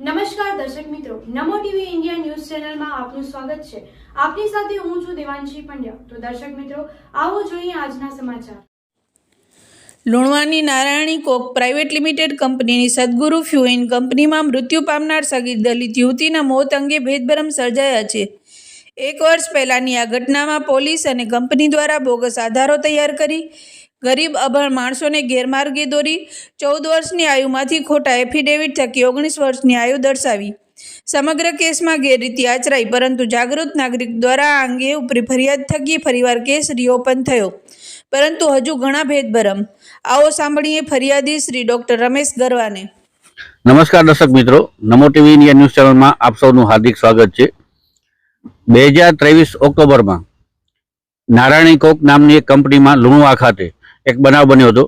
નમસ્કાર દર્શક મિત્રો, નમો ટીવી ઇન્ડિયા ન્યૂઝ ચેનલમાં આપનું સ્વાગત છે. આપની સાથે હું છું દેવાંશી પંડ્યા. તો દર્શક મિત્રો, આવો જોઈએ આજના સમાચાર. લુણવાની નારાયણી કોક પ્રાઇવેટ લિમિટેડ કંપનીની સદગુરુ ફ્યુઇન કંપનીમાં મૃત્યુ પામનાર સગીર દલિત યુવતીના મોત અંગે ભેદભરમ સર્જાયા છે. એક વર્ષ પહેલાંની આ ઘટનામાં પોલીસ અને કંપની દ્વારા બોગસ આધારો તૈયાર કરી ગરીબ અભણ માણસોને ગેરમાર્ગે દોરી ચૌદ વર્ષની આયુમાંથી ખોટા એફિડેવિટ થકી ઓગણીસ વર્ષની આયુ દર્શાવી. સમગ્ર કેસમાં ગેરરીતિ આચરાઈ, પરંતુ જાગૃત નાગરિક દ્વારા આ અંગે ઉપરી ફરિયાદ થકી ફરીવાર કેસ રીઓપન થયો. પરંતુ હજુ ઘણા ભેદભરમ. આવો સાંભળીએ ફરિયાદી શ્રી ડોક્ટર રમેશ ગરવાને. નમસ્કાર દર્શક મિત્રો. નમો ટીવી ઇન્ડિયા ન્યૂઝ ચેનલમાં આપ સૌનું હાર્દિક સ્વાગત છે. બે હજાર ત્રેવીસ ઓક્ટોબરમાં નારાયણી કોક નામની એક કંપનીમાં લુણવા ખાતે એક બનાવ બન્યો હતો,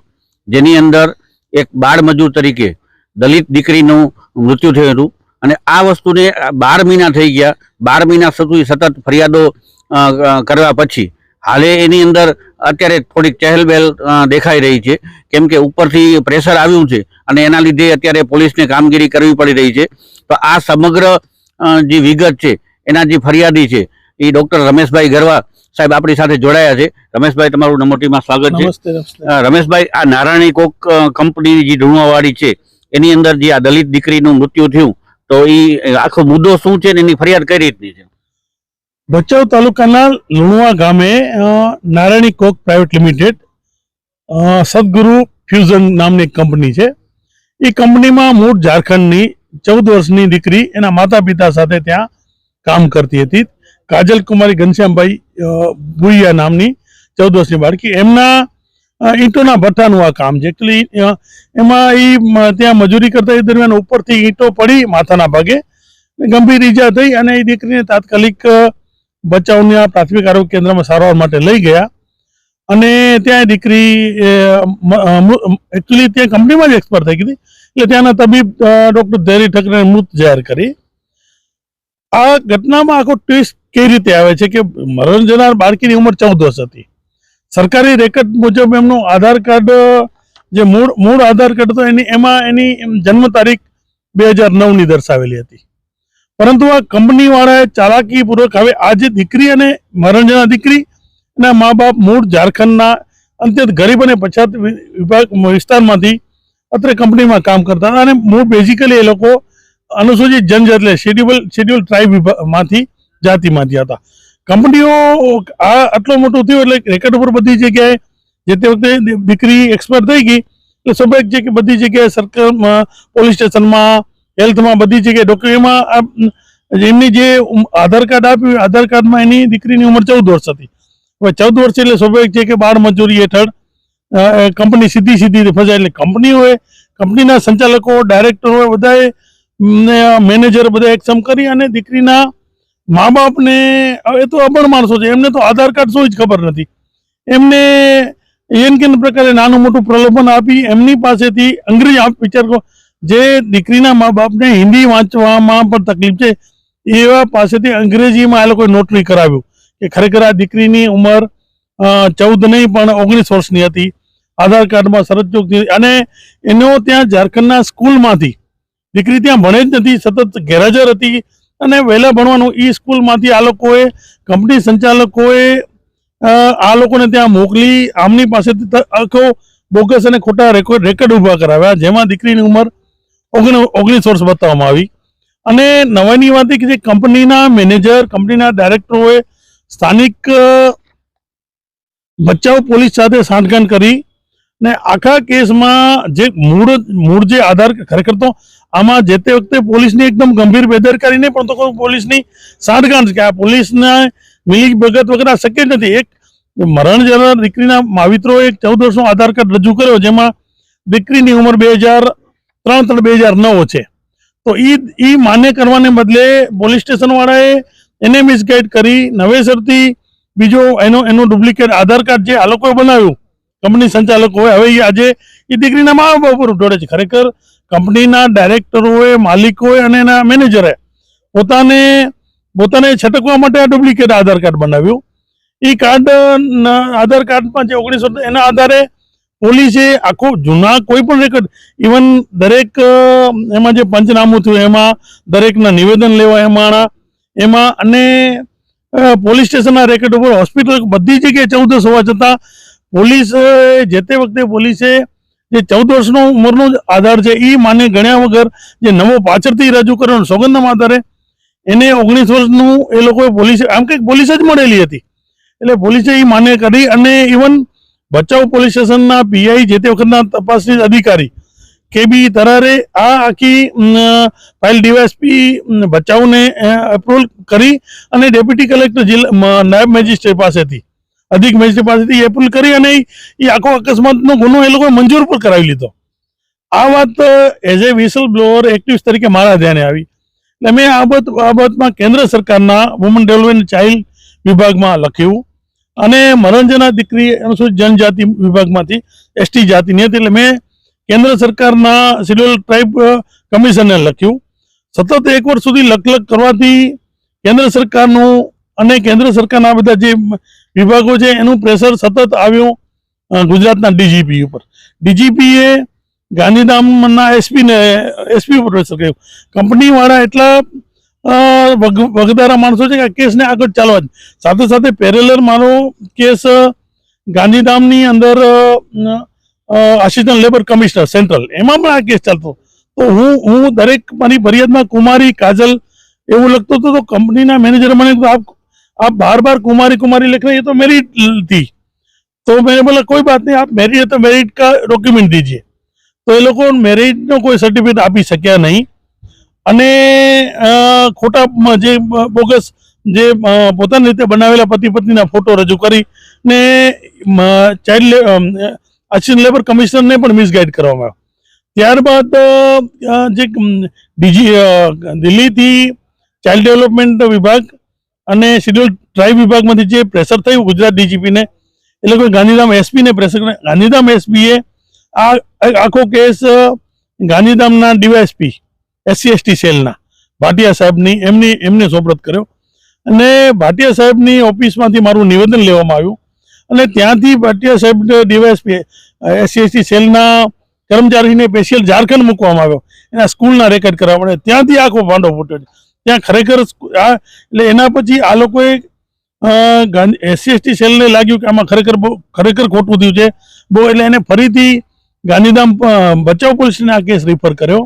જેની અંદર એક બાળ મજૂર તરીકે દલિત દીકરીનું મૃત્યુ થયું હતું. અને આ વસ્તુને બાર મહિના થઈ ગયા. બાર મહિના સુધી સતત ફરિયાદો કરવા પછી હાલે એની અંદર અત્યારે થોડીક ચહેલબહેલ દેખાઈ રહી છે. કેમ કે ઉપરથી પ્રેશર આવ્યું છે અને એના લીધે અત્યારે પોલીસને કામગીરી કરવી પડી રહી છે. તો આ સમગ્ર જે વિગત છે, એના જે ફરિયાદી છે, એ ડૉક્ટર રમેશભાઈ ગરવા સાહેબ આપણી સાથે જોડાયા છે. રમેશભાઈ તમારું નમોટીમાં સ્વાગત છે. રમેશભાઈ આ નારાયણી કોક કંપની જે ઢૂંઢવાવાળી છે એની અંદર જે આ દલિત દીકરીનું મૃત્યુ થયું તો એ આખો મુદ્દો શું છે ને એની ફરિયાદ કઈ રીતની છે? ભચાઉ તાલુકાના લુણવા ગામે Narayani coke private limited Sadguru fusion નામની કંપની છે. એ કંપનીમાં મૂળ ઝારખંડની ચૌદ વર્ષની દીકરી એના માતા પિતા સાથે ત્યાં કામ કરતી હતી. કાજલ કુમારી ઘનશ્યામભાઈ અ, ભુઈયા નામની ચૌદ વર્ષની બાળકી. એમના ઈંટોના ભઠ્ઠાનું આ કામ છે. એકચ્યુઅલી એમાં એ ત્યાં મજૂરી કરતા એ દરમિયાન ઉપરથી ઈંટો પડી માથાના ભાગે. ગંભીર ઈજા થઈ અને એ દીકરીને તાત્કાલિક બચાવના પ્રાથમિક આરોગ્ય કેન્દ્રમાં સારવાર માટે લઈ ગયા. અને ત્યાં દીકરી એકચ્યુઅલી ત્યાં કંપનીમાં જ એક્સપર્ટ થઈ ગઈ એટલે ત્યાંના તબીબ ડૉક્ટર ધૈર્ય ઠકરે મૃત જાહેર કરી. આ ઘટનામાં આખો ટ્વિસ્ટ કઈ રીતે આવે છે કે મરણ જનાર બાળકીની ઉંમર ચૌદ વર્ષ હતી. સરકારી રેકર્ડ મુજબ એમનું આધાર કાર્ડ, જે મૂળ મૂળ આધાર કાર્ડ હતો, એની, એમાં એની જન્મ તારીખ બે હજાર નવની દર્શાવેલી હતી. પરંતુ આ કંપનીવાળાએ ચાલાકીપૂર્વક હવે આ જે દીકરી અને મરણજના દીકરી ના મા બાપ મૂળ ઝારખંડના અત્યંત ગરીબ અને પછાત વિભાગ વિસ્તારમાંથી અત્રે કંપનીમાં કામ કરતા હતા અને મૂળ બેઝિકલી એ લોકો અનુસૂચિત જનજાતિ એટલે શેડ્યુલ શેડ્યુલ ટ્રાઇબમાંથી જાતિમાંથી હતા. કંપનીઓ આ આટલો મોટો થયું એટલે રેકર્ડ ઉપર બધી જગ્યાએ જે તે વખતે દીકરી એક્સપર્ટ થઈ ગઈ એટલે સ્વાભાવિક છે કે બધી જગ્યાએ સરકાર પોલીસ સ્ટેશનમાં હેલ્થમાં બધી જગ્યાએ ડોક્ટર એમાં એમની જે આધાર કાર્ડ આપ્યું આધાર કાર્ડમાં એની દીકરીની ઉંમર ચૌદ વર્ષ હતી. હવે ચૌદ વર્ષ એટલે સ્વાભાવિક છે કે બાળ મજૂરી હેઠળ કંપની સીધી સીધી ફસાય એટલે કંપનીઓએ, કંપનીના સંચાલકો ડાયરેક્ટરો બધાએ મેનેજર બધા એકસમ કરી અને દીકરીના મા બાપને એ તો અભણ માણસો છે, એમને તો આધાર કાર્ડ શું જ ખબર નથી. એમને એન કેન પ્રકારે નાનું મોટું પ્રલોભન આપી એમની પાસેથી અંગ્રેજી વિચાર જે દીકરીના મા બાપને હિન્દી વાંચવામાં પણ તકલીફ છે, એવા પાસેથી અંગ્રેજીમાં આ લોકોએ નોટરી કરાવ્યું કે ખરેખર આ દીકરીની ઉંમર ચૌદ નહીં, પણ ઓગણીસ વર્ષની હતી. આધાર કાર્ડમાં શરત ચોકથી અને એનો ત્યાં ઝારખંડના સ્કૂલમાંથી, દીકરી ત્યાં ભણે જ નથી, સતત ગેરહાજર હતી. અને વહેલા ભણવાનું એ સ્કૂલમાંથી આ લોકોએ, કંપની સંચાલકોએ આ લોકોને ત્યાં મોકલી, આમની પાસેથી આખો બોગસ અને ખોટા રેકોર્ડ ઊભા કરાવ્યા, જેમાં દીકરીની ઉંમર ઓગણ, ઓગણીસ વર્ષ બતાવવામાં આવી. અને નવાઈની વાત કે જે કંપનીના મેનેજર, કંપનીના ડાયરેક્ટરોએ સ્થાનિક બચાવ પોલીસ સાથે સાંઠગાંઠ કરી. ને આખા કેસમાં જે મૂળ મૂળ જે આધાર ખરેખર તો આમાં જે તે વખતે પોલીસની એકદમ ગંભીર બેદરકારી નહીં, પણ તો પોલીસની સાંઠગાંઠ કે આ પોલીસના મિલી ભગત વગર આ શક્ય નથી. એક મરણ જનાર દીકરીના માવિત્રોએ એક ચૌદ વર્ષનો આધાર કાર્ડ રજૂ કર્યો, જેમાં દીકરીની ઉંમર બે હજાર ત્રણ ત્રણ બે હજાર નવ છે. તો એ એ માન્ય કરવાને બદલે પોલીસ સ્ટેશન વાળાએ એને મિસગાઈડ કરી નવેસરથી બીજો એનો એનો ડુપ્લિકેટ આધાર કાર્ડ જે આ લોકોએ બનાવ્યું, કંપની સંચાલકોએ. હવે એ આજે એ દીકરીના મા બાપ ઉપર ઉઠોડે છે. ખરેખર કંપનીના ડાયરેક્ટરોએ, માલિકોએ અને એના મેનેજરે પોતાને પોતાને છટકવા માટે આ ડુપ્લિકેટ આધાર કાર્ડ બનાવ્યું. એ કાર્ડ આધાર કાર્ડમાં જે ઓગણીસો, એના આધારે પોલીસે આખો જૂના કોઈ પણ રેકોર્ડ, ઇવન દરેક, એમાં જે પંચનામું થયું, એમાં દરેકના નિવેદન લેવા, એમાં એમાં અને પોલીસ સ્ટેશનના રેકોર્ડ ઉપર હોસ્પિટલ બધી જગ્યાએ ચૌદસ હોવા છતાં પોલીસ, જે તે વખતે પોલીસે જે ચૌદ વર્ષનો ઉંમરનો જ આધાર છે એ માને ગણ્યા વગર જે નવો પાછળથી રજૂ કર્યો સોગંદના આધારે એને ઓગણીસ વર્ષનું એ લોકોએ પોલીસે, આમ કંઈક પોલીસ જ મળેલી હતી. એટલે પોલીસે એ માન્ય કરી અને ઇવન ભચાઉ પોલીસ સ્ટેશનના પીઆઈ જે તે વખતના તપાસની અધિકારી કે બી તરારે આ આખી ફાઇલ ડીવાયસપી ભચાઉને એપ્રુવલ કરી અને ડેપ્યુટી કલેક્ટર જિલ્લા નાયબ મેજિસ્ટ્રેટ પાસેથી અધિક મેજિસ્ટ્રેટ પાસેથી એપ્રુવલ કરી અને એ આખો અકસ્માતનો ગુનો એ લોકોએ મંજૂર પર કરાવી લીધો. આ વાત as a whistle blower activist તરીકે મારા ધ્યાને આવી. એટલે મેં આ બાબત બાબતમાં કેન્દ્ર સરકારના વુમન ડેવલપમેન્ટ ચાઇલ્ડ વિભાગમાં લખ્યું અને મરંજના દીકરી અનુસૂચિત જનજાતિ વિભાગમાંથી એસટી જાતિની હતી. એટલે મેં કેન્દ્ર સરકારના શેડ્યુલ ટ્રાઇબ કમિશનને લખ્યું. સતત એક વર્ષ સુધી લખલખ કરવાથી કેન્દ્ર સરકારનું અને કેન્દ્ર સરકારના બધા જે વિભાગો છે, એનું પ્રેશર સતત આવ્યું ગુજરાતના ડીજીપી ઉપર. ડીજીપીએ ગાંધીધામના એસપીને એસપી ઉપર પ્રેશર કર્યું. કંપનીવાળા એટલા વગ- વગદારા માણસો છે કે આ કેસને આગળ ચાલવા જ. સાથે સાથે પેરેલર મારો કેસ ગાંધીધામની અંદર આસિસ્ટન્ટ લેબર કમિશનર સેન્ટ્રલ એમાં પણ આ કેસ ચાલતો. તો હું હું દરેક મારી ફરિયાદમાં કુમારી, કાજલ એવું લખતો હતો, તો કંપનીના મેનેજર મને આપ आप बार बार कुमारी कुमारी लिख रहे हैं ये तो मेरिट थी तो मैंने बोला कोई बात नहीं आप मेरिट है तो मेरिट का डॉक्यूमेंट दीजिए તો એ લોકો મેરિટનો કોઈ સર્ટિફિકેટ આપી શક્યા નહીં અને અ, ખોટા મ- જે બોગસ જે અ, પોતાની રીતે બનાવેલા પતિ પત્નીના ફોટો રજૂ કરી ને ચાઇલ્ડ આસિસ્ટન્ટ લેબર કમિશનરને પણ મિસગાઈડ કરવામાં આવ્યો ત્યારબાદ અ, અ, જે ડીજી દિલ્હીથી ચાઇલ્ડ ડેવલપમેન્ટ વિભાગ અને શેડ્યુલ ટ્રાઇબ વિભાગમાંથી જે પ્રેશર થયું ગુજરાત ડીજીપીને એ લોકો ગાંધીધામ એસપીને પ્રેશર ગાંધીધામ એસપીએ આ આખો કેસ ગાંધીધામના ડીવાયએસપી એસસી એસટી સેલના, ભાટિયા સાહેબની, એમની, એમને સોપરત કર્યો. અને ભાટિયા સાહેબની ઓફિસમાંથી મારું નિવેદન લેવામાં આવ્યું. અને ત્યાંથી ભાટિયા સાહેબ ડીવાયએસપી એસસી એસટી સેલના કર્મચારીને સ્પેશિયલ ઝારખંડ મૂકવામાં આવ્યો. એના સ્કૂલના રેકોર્ડ કરવા પડે ત્યાંથી આખો ભાંડો ફૂટ્યો. ત્યાં ખરેખર આ એટલે એના પછી આ લોકોએ એસસી એસટી સેલને લાગ્યું કે આમાં ખરેખર બહુ ખરેખર ખોટું થયું છે. બહુ એટલે એને ફરીથી ગાંધીધામ બચાવ પોલીસને આ કેસ રિફર કર્યો.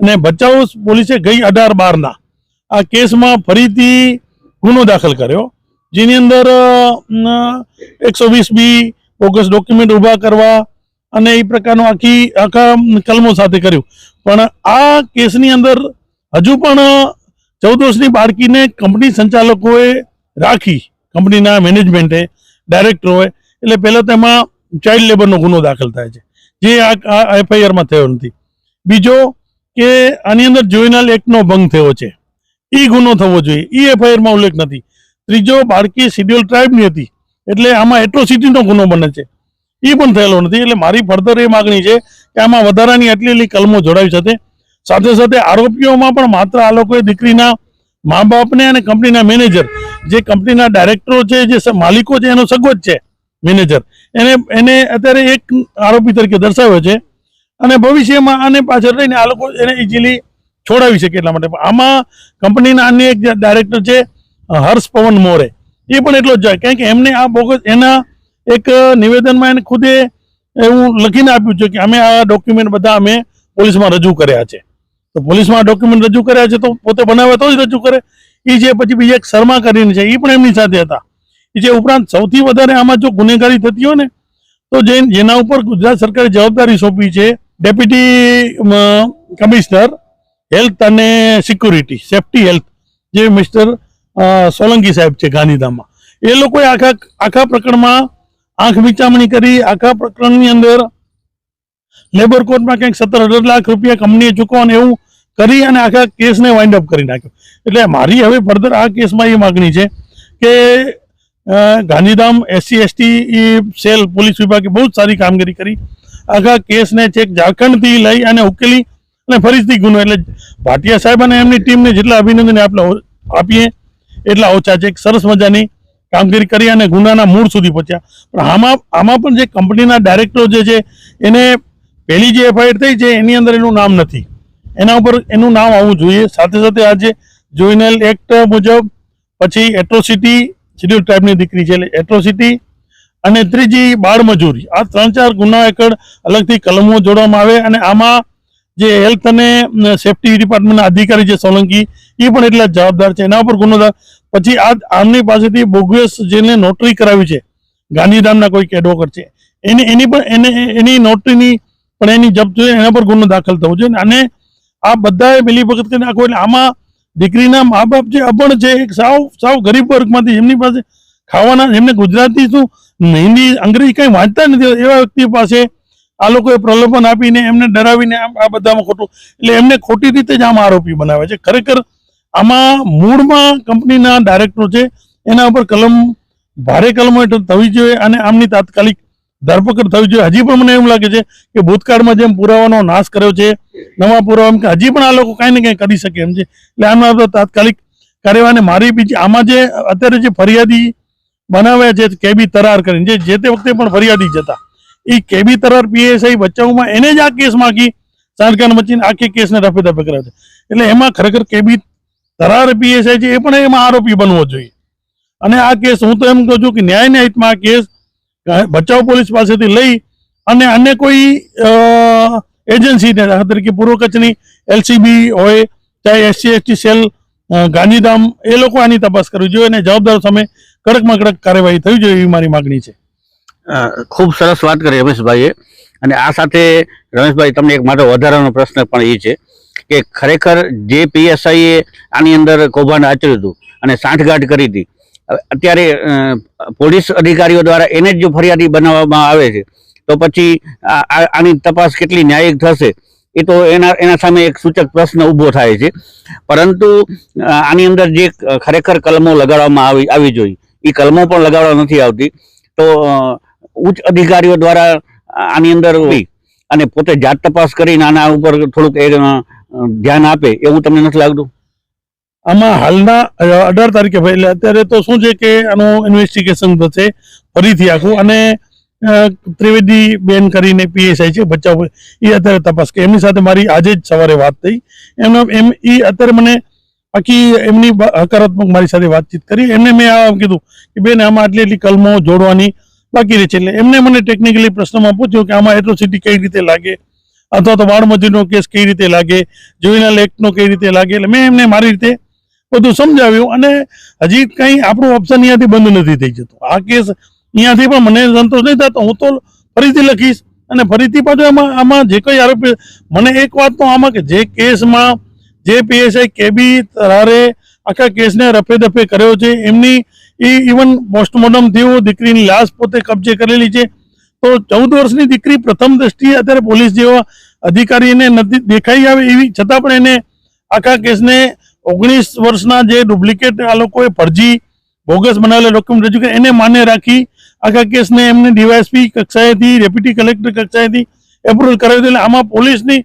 અને ભચાઉ પોલીસે ગઈ અઢાર બારના આ કેસમાં ફરીથી ગુનો દાખલ કર્યો. જેની અંદર એકસો વીસ બી બોગસ ડોક્યુમેન્ટ ઊભા કરવા અને એ પ્રકારનું આખી આખા કલમો સાથે કર્યું. પણ આ કેસની અંદર હજુ પણ ચૌદ વર્ષની બાળકીને કંપની સંચાલકોએ રાખી. કંપનીના મેનેજમેન્ટે, ડાયરેક્ટરોએ. એટલે પહેલાં તેમાં ચાઇલ્ડ લેબરનો ગુનો દાખલ થાય છે. જે આ એફઆઈઆરમાં થયો નથી. બીજો કે આની અંદર જોઈનાલ એક્ટનો ભંગ થયો છે. એ ગુનો થવો જોઈએ. એ એફઆઈઆરમાં ઉલ્લેખ નથી. ત્રીજો, બાળકી શિડ્યુલ ટ્રાઇબની હતી. એટલે આમાં એટ્રોસિટીનો ગુનો બને છે. એ પણ થયેલો નથી. એટલે મારી ફર્ધર એ માગણી છે કે આમાં વધારાની આટલી એટલી કલમો જોડાવી શકે સાથે સાથે આરોપીઓમાં પણ માત્ર આ લોકોએ દીકરીના મા બાપને અને કંપનીના મેનેજર, જે કંપનીના ડાયરેક્ટરો છે, જે માલિકો છે, એનો સગવડ છે, મેનેજર. એને એને અત્યારે એક આરોપી તરીકે દર્શાવ્યો છે અને ભવિષ્યમાં આને પાછળ રહીને આ લોકો એને ઇઝીલી છોડાવી શકે એટલા માટે. આમાં કંપનીના અન્ય એક ડાયરેક્ટર છે, હર્ષ પવન મોરે. એ પણ એટલો જ જાય. કારણ કે એમને આ બોગસ, એના એક નિવેદનમાં એને ખુદે એવું લખીને આપ્યું છે કે અમે આ ડોક્યુમેન્ટ બધા અમે પોલીસમાં રજૂ કર્યા છે. તો પોલીસમાં ડોક્યુમેન્ટ રજૂ કર્યા છે તો પોતે બનાવે તો જ રજૂ કરે. એ જે પછી બીજા એક શર્મા કરીને છે એ પણ એમની સાથે હતા. એ જે ઉપરાંત સૌથી વધારે આમાં જો ગુનેગારી થતી હોય ને, તો જેના ઉપર ગુજરાત સરકારે જવાબદારી સોંપી છે, ડેપ્યુટી કમિશનર, હેલ્થ અને સિક્યુરિટી, સેફટી હેલ્થ, જે મિસ્ટર સોલંકી સાહેબ છે ગાંધીધામમાં. એ લોકોએ આખા આખા પ્રકરણમાં આંખ વિચામણી કરી, આખા પ્રકરણની અંદર લેબર કોર્ટમાં કંઈક સત્તર અઢાર લાખ રૂપિયા કંપનીએ ચૂકવવાનું એવું કરી અને આખા કેસને વાઇન્ડ અપ કરી નાખ્યો. એટલે મારી હવે ફર્ધર આ કેસમાં એ માગણી છે કે Gandhidham SC ST cell police વિભાગે બહુ જ સારી કામગીરી કરી. આખા કેસને ચેક ઝારખંડથી લઈ અને ઉકેલી અને ફરીથી ગુનો. એટલે ભાટિયા સાહેબ અને એમની ટીમને જેટલા અભિનંદન આપણે આપીએ, એટલા ઓછા છે. સરસ મજાની કામગીરી કરી અને ગુનાના મૂળ સુધી પહોંચ્યા. પણ આમાં આમાં પણ જે કંપનીના ડાયરેક્ટરો જે છે, એને પહેલી જે એફઆઈઆર થઈ છે, એની અંદર એનું નામ નથી. એના ઉપર એનું નામ આવવું જોઈએ. સાથે સાથે આજે જોઇનલ એક્ટ મુજબ પછી એટ્રોસિટી શેડ્યુલ ટ્રાઇબની દીકરી છે એટ્રોસિટી અને ત્રીજી બાળમજૂરી આ ત્રણ ચાર ગુના હેઠળ અલગથી કલમો જોડવામાં આવે અને આમાં જે હેલ્થ અને સેફટી ડિપાર્ટમેન્ટના અધિકારી છે સોલંકી એ પણ એટલા જવાબદાર છે. એના ઉપર ગુનો પછી આ આમની પાસેથી બોગસ જેને નોટરી કરાવી છે, ગાંધીધામના કોઈક એડવોકેટ છે, એની એની પણ એને એની નોટરીની પણ એની જપ્ત જોઈએ એના પર ગુનો દાખલ થવો જોઈએ અને આ બધાએ પેલી ભગત કરીને આખો એટલે આમાં દીકરીના મા બાપ જે અભણ છે, એક સાવ સાવ ગરીબ વર્ગમાંથી એમની પાસે ખાવાના, એમને ગુજરાતી શું, હિન્દી, અંગ્રેજી કંઈ વાંચતા નથી એવા વ્યક્તિ પાસે આ લોકોએ પ્રલોભન આપીને એમને ડરાવીને આ બધામાં ખોટું, એટલે એમને ખોટી રીતે જ આમ આરોપી બનાવે છે. ખરેખર આમાં મૂળમાં કંપનીના ડાયરેક્ટર છે, એના ઉપર કલમ, ભારે કલમો હેઠળ થવી જોઈએ અને આમની તાત્કાલિક ધરપકડ થવી જોઈએ હજી પણ મને એવું લાગે છે કે ભૂતકાળમાં જેમ પુરાવાનો નાશ કર્યો છે, નવા પુરાવા એમ કે હજી પણ આ લોકો કાંઈ ને કાંઈ કરી શકે એમ છે. એટલે આમાં તો તાત્કાલિક કાર્યવાહી અને મારી બીજી આમાં જે અત્યારે જે ફરિયાદી બનાવ્યા છે કેબી તરાર કરીને, જે જે તે વખતે પણ ફરિયાદી જ હતા. એ કેબી તરાર પીએસઆઈ બચાવમાં એને જ આ કેસ માગી સાંઠગાંઠ મચીને આખી કેસને રફે દફે કરાવે છે. એટલે એમાં ખરેખર કેબી તરાર પીએસઆઈ છે, એ પણ એમાં આરોપી બનવો જોઈએ. અને આ કેસ હું તો એમ કહું છું કે ન્યાયના હિતમાં આ કેસ બચાવ પોલીસ પાસેથી લઈ અને અન્ય કોઈ એજન્સીને, દાખલા તરીકે પૂર્વ કચ્છની એલસીબી હોય, ચાહે એસસી, એસટી સેલ ગાંધીધામ, એ લોકો આની તપાસ કરવી જોઈએ અને જવાબદાર સામે કડકમાં કડક કાર્યવાહી થવી જોઈએ એવી મારી માગણી છે. ખૂબ સરસ વાત કરી રમેશભાઈએ. અને આ સાથે રમેશભાઈ, તમને એક મારો વધારાનો પ્રશ્ન પણ એ છે કે ખરેખર જે પીએસઆઈએ આની અંદર કૌભાંડ આચર્યું હતું અને સાંઠગાંઠ કરી હતી અત્યારે પોલીસ અધિકારીઓ દ્વારા એને જ જો ફરિયાદી બનાવવામાં આવે છે, તો પછી આની તપાસ કેટલી ન્યાયિક થશે, એ તો એના એના સામે એક સૂચક પ્રશ્ન ઊભો થાય છે. પરંતુ આની અંદર જે ખરેખર કલમો લગાડવામાં આવી આવી જોઈએ એ કલમો પણ લગાડવા નથી આવતી, તો ઉચ્ચ અધિકારીઓ દ્વારા આની અંદર અને પોતે જાત તપાસ કરીને આના ઉપર થોડુંક એ ધ્યાન આપે, એવું તમને નથી લાગતું? આમાં હાલના અઢાર તારીખે એટલે અત્યારે તો શું છે કે આનું ઇન્વેસ્ટિગેશન થશે, ફરીથી આખું, અને ત્રિવેદી બેન કરીને પીએસઆઈ છે, બચાવ, એ અત્યારે તપાસ કે એમની સાથે મારી આજે જ સવારે વાત થઈ. એમનો, એમ, એ અત્યારે મને આખી એમની હકારાત્મક મારી સાથે વાતચીત કરી. એમને મેં આ કીધું કે, બેન, આમાં આટલી એટલી કલમો જોડવાની બાકી રહી છે. એટલે એમને મને ટેકનિકલી પ્રશ્નમાં પૂછ્યું કે, આમાં એટ્રોસિટી કઈ રીતે લાગે? અથવા તો વાળમજીનો કેસ કઈ રીતે લાગે? જોઈનલ એક્ટનો કઈ રીતે લાગે? એટલે મેં એમને મારી રીતે બધું સમજાવ્યું અને હજી કંઈ આપણું ઓપ્શન અહીંયાથી બંધ નથી થઈ જતું. આ કેસ અહીંયાથી પણ મને સંતોષ નહીં થતો. હું તો ફરીથી લખીશ અને ફરીથી પાછું એમાં આમાં જે કંઈ આરોપી, મને એક વાત તો આમાં કે જે કેસમાં જે પીએસઆઈ કેબી તરારે આખા કેસને રફે દફે કર્યો છે, એમની એ ઇવન પોસ્ટમોર્ટમ થયું દીકરીની લાશ પોતે કબજે કરેલી છે. તો ચૌદ વર્ષની દીકરી પ્રથમ દ્રષ્ટિએ અત્યારે પોલીસ જેવા અધિકારીને નથી દેખાઈ આવે એવી, છતાં પણ એને આખા કેસને ઓગણીસ વર્ષના જે ડુપ્લિકેટ આ લોકોએ ફરજી બોગસ બનાવેલા ડોક્યુમેન્ટ રજૂ કર્યા. એને માન્ય રાખી આખા કેસને એમને ડીવાયએસપી કક્ષાએથી, ડેપ્યુટી કલેક્ટર કક્ષાએથી એપ્રુવલ કરાવી એટલે આમાં પોલીસની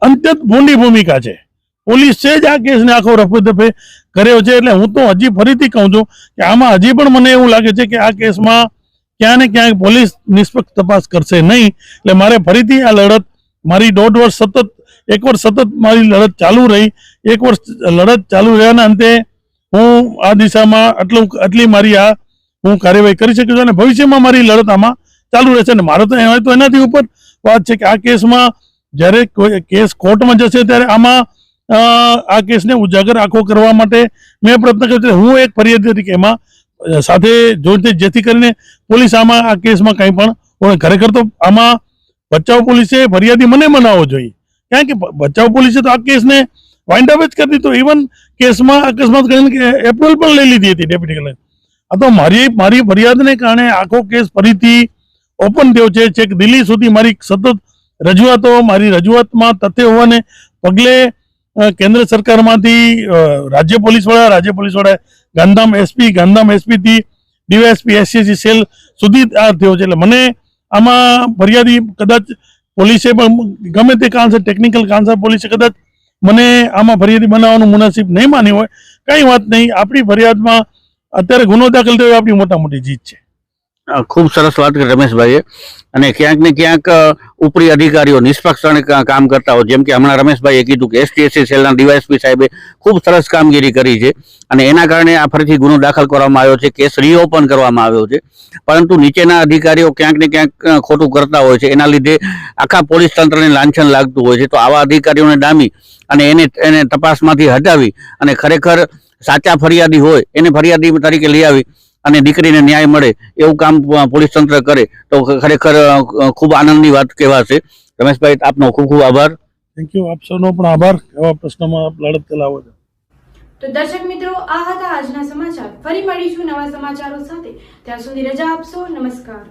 અત્યંત ભૂંડી ભૂમિકા છે. પોલીસ જ આ કેસને આખો રફે દફે કર્યો છે. એટલે હું તો હજી ફરીથી કહું છું કે આમાં હજી પણ મને એવું લાગે છે કે આ કેસમાં ક્યાં ને ક્યાંક પોલીસ નિષ્પક્ષ તપાસ કરશે નહીં. એટલે મારે ફરીથી આ લડત, મારી દોઢ વર્ષ સતત એક વર્ષ સતત મારી લડત ચાલુ રહી એક વર્ષ લડત ચાલુ રહ્યાના અંતે હું આ દિશામાં આટલું, આટલી મારી આ હું કાર્યવાહી કરી શકું છું અને ભવિષ્યમાં મારી લડત આમાં ચાલુ રહેશે. અને મારો તો એ તો એનાથી ઉપર વાત છે કે આ કેસમાં જ્યારે કોઈ કેસ કોર્ટમાં જશે ત્યારે આમાં આ કેસને ઉજાગર આખો કરવા માટે મેં પ્રયત્ન કર્યો હું એક ફરિયાદી તરીકે એમાં સાથે જોઈતી જેથી કરીને પોલીસ આમાં આ કેસમાં કંઈ પણ ખરેખર તો આમાં બચાવ પોલીસે ફરિયાદી મને મનાવવો જોઈએ. કારણ કે ભચાઉ પોલીસે તો આ કેસને વાઇન્ડ અપ જ કરી દીધો. ઇવન કેસમાં, અકસ્માત કરીને એપ્રુવલ પણ લઈ લીધી હતી ડેપ્યુટી કલેક્ટર આ તો મારી મારી ફરિયાદને કારણે આખો કેસ ફરીથી ઓપન થયો છે. છેક દિલ્હી સુધી મારી સતત રજૂઆતો, મારી રજૂઆતમાં તથ્ય હોવાને પગલે કેન્દ્ર સરકારમાંથી રાજ્ય પોલીસ વડા રાજ્ય પોલીસ વડા ગાંધીધામ એસપી ગાંધામ એસપીથી ડીવાયએસપી એસસીસી સેલ સુધી આ થયો છે. એટલે મને આમાં ફરિયાદી કદાચ પોલીસે પણ ગમે તે કારણસર ટેકનિકલ કારણસર પોલીસે કદાચ મને આમાં ફરિયાદી બનાવવાનું મુનાસિબ નહીં માન્યું હોય, કંઈ વાત નહીં. આપણી ફરિયાદમાં અત્યારે ગુનો દાખલ થયો આપણી મોટા મોટી જીત છે. ખૂબ સરસ વાત કરી રમેશભાઈએ. અને ક્યાંક ને ક્યાંક ઉપરી અધિકારીઓ નિષ્પક્ષપણે કામ કરતા હોય. જેમ કે હમણાં રમેશભાઈએ કીધું કે એસટીએસસી સેલના ડીવાયએસપી સાહેબે ખૂબ સરસ કામગીરી કરી છે. અને એના કારણે આ ફરીથી ગુનો દાખલ કરવામાં આવ્યો છે. કેસ રીઓપન કરવામાં આવ્યો છે. પરંતુ નીચેના અધિકારીઓ ક્યાંક ને ક્યાંક ખોટું કરતા હોય છે. એના લીધે આખા પોલીસ તંત્રને લાંછન લાગતું હોય છે. તો આવા અધિકારીઓને ડામી અને એને એને તપાસમાંથી હટાવી અને ખરેખર સાચા ફરિયાદી હોય, એને ફરિયાદી તરીકે લઈ આવી. અને દીકરીને ન્યાય મળે એવું કામ પોલીસ તંત્ર કરે તો ખરેખર ખૂબ આનંદની વાત કહેવાશે. રમેશભાઈ આપનો ખૂબ ખૂબ આભાર. થેન્ક યુ આપ સૌનો પણ આભાર. એવા પ્રશ્નમાં આપ લડત ચલાવો છો. તો દર્શક મિત્રો આ હતા આજના સમાચાર. ફરી મળીશું નવા સમાચારો સાથે. ત્યાં સુધી રજા આપશો. નમસ્કાર.